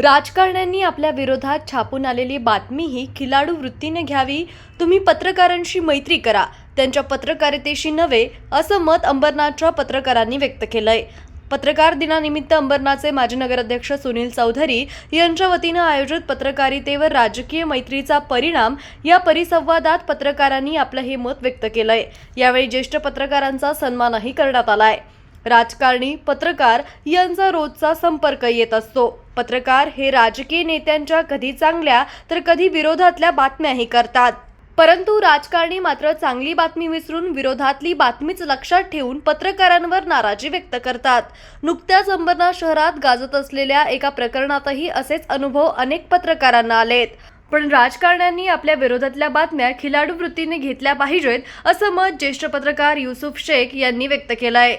राजकारण्यांनी आपल्या विरोधात छापून आलेली बातमी ही खिलाडू वृत्तीने घ्यावी. तुम्ही पत्रकारांशी मैत्री करा. त्यांच्या पत्रकारितेशी नव्हे असं मत अंबरनाथच्या पत्रकारांनी व्यक्त केलंय. पत्रकार दिनानिमित्त अंबरनाथचे माजी नगराध्यक्ष सुनील चौधरी यांच्या वतीनं आयोजित पत्रकारितेवर राजकीय मैत्रीचा परिणाम या परिसंवादात पत्रकारांनी आपलं हे मत व्यक्त केलंय. यावेळी ज्येष्ठ पत्रकारांचा सन्मानही करण्यात आलाय. राजकारणी पत्रकार यांचा रोजचा संपर्क येत असतो. पत्रकार हे राजकीय नेत्यांच्या कधी चांगल्या तर कधी विरोधातल्या बातम्याही करतात. परंतु राजकारणी मात्र चांगली बातमी विसरून विरोधातली बातमीच लक्षात ठेवून पत्रकारांवर नाराजी व्यक्त करतात. नुकत्याच अंबरनाथ शहरात गाजत असलेल्या एका प्रकरणातही असेच अनुभव अनेक पत्रकारांना आलेत. पण राजकारण्यांनी आपल्या विरोधातल्या बातम्या खिलाडू वृत्तीने घेतल्या पाहिजेत असं मत ज्येष्ठ पत्रकार युसुफ शेख यांनी व्यक्त केलंय.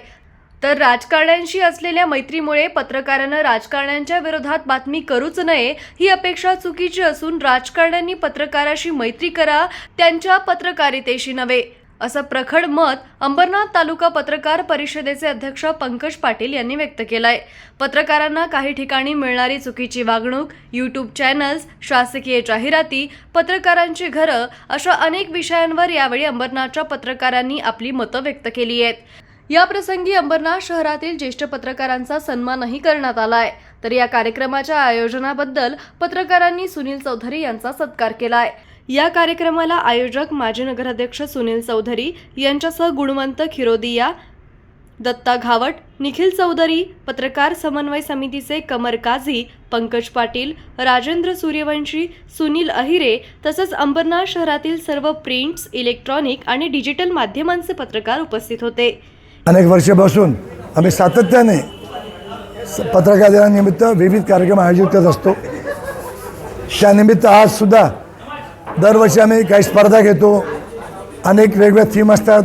तर राजकारण्यांशी असलेल्या मैत्रीमुळे पत्रकारानं राजकारण्यांच्या विरोधात बातमी करूच नये ही अपेक्षा चुकीची असून राजकारण्यांनी पत्रकाराशी मैत्री करा त्यांच्या पत्रकारितेशी नव्हे असं प्रखड मत अंबरनाथ तालुका पत्रकार परिषदेचे अध्यक्ष पंकज पाटील यांनी व्यक्त केलंय. पत्रकारांना काही ठिकाणी मिळणारी चुकीची वागणूक यूट्यूब चॅनल्स शासकीय जाहिराती पत्रकारांची घरं अशा अनेक विषयांवर यावेळी अंबरनाथच्या पत्रकारांनी आपली मतं व्यक्त केली आहेत. या प्रसंगी अंबरनाथ शहरातील ज्येष्ठ पत्रकारांचा सन्मानही करण्यात आलाय. तर या कार्यक्रमाच्या आयोजनाबद्दल पत्रकारांनी सुनील चौधरी यांचा सत्कार केलाय. या कार्यक्रमाला आयोजक माजी नगराध्यक्ष सुनील चौधरी यांच्यासह गुणवंत खिरोदिया दत्ता घावट निखिल चौधरी पत्रकार समन्वय समितीचे कमर काझी पंकज पाटील राजेंद्र सूर्यवंशी सुनील अहिरे तसंच अंबरनाथ शहरातील सर्व प्रिंट्स इलेक्ट्रॉनिक आणि डिजिटल माध्यमांचे पत्रकार उपस्थित होते. अनेक वर्षापासून आम्ही सातत्याने स- पत्रकार दिनानिमित्त विविध कार्यक्रम आयोजित करत असतो. त्यानिमित्त आजसुद्धा दरवर्षी आम्ही काही स्पर्धा घेतो. अनेक वेगवेगळ्या थीम असतात.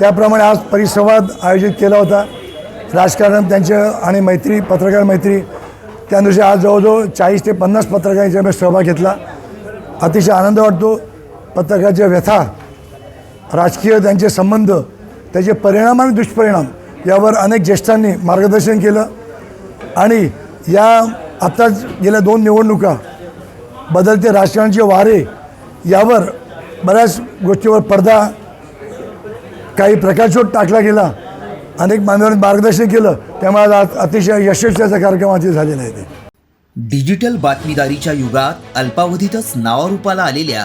त्याप्रमाणे आज परिसंवाद आयोजित केला होता. राजकारण त्यांचे आणि मैत्री पत्रकार मैत्री. त्यानुसार आज जवळजवळ चाळीस ते पन्नास पत्रकार याच्यामध्ये सहभाग घेतला. अतिशय आनंद वाटतो. पत्रकाराच्या व्यथा राजकीय त्यांचे संबंध त्याचे परिणाम आणि दुष्परिणाम यावर अनेक ज्येष्ठांनी मार्गदर्शन केलं. आणि या आत्ताच गेल्या दोन निवडणुका बदलते राजकारणाचे वारे यावर बऱ्याच गोष्टीवर पडदा काही प्रकाशोट टाकला गेला. अनेक मान्यवरांनी मार्गदर्शन केलं. त्यामुळे आज अतिशय यशस्वीचा कार्यक्रम आधी झालेला आहे. ते डिजिटल बातमीदारीच्या युगात अल्पावधीतच नावारूपाला आलेल्या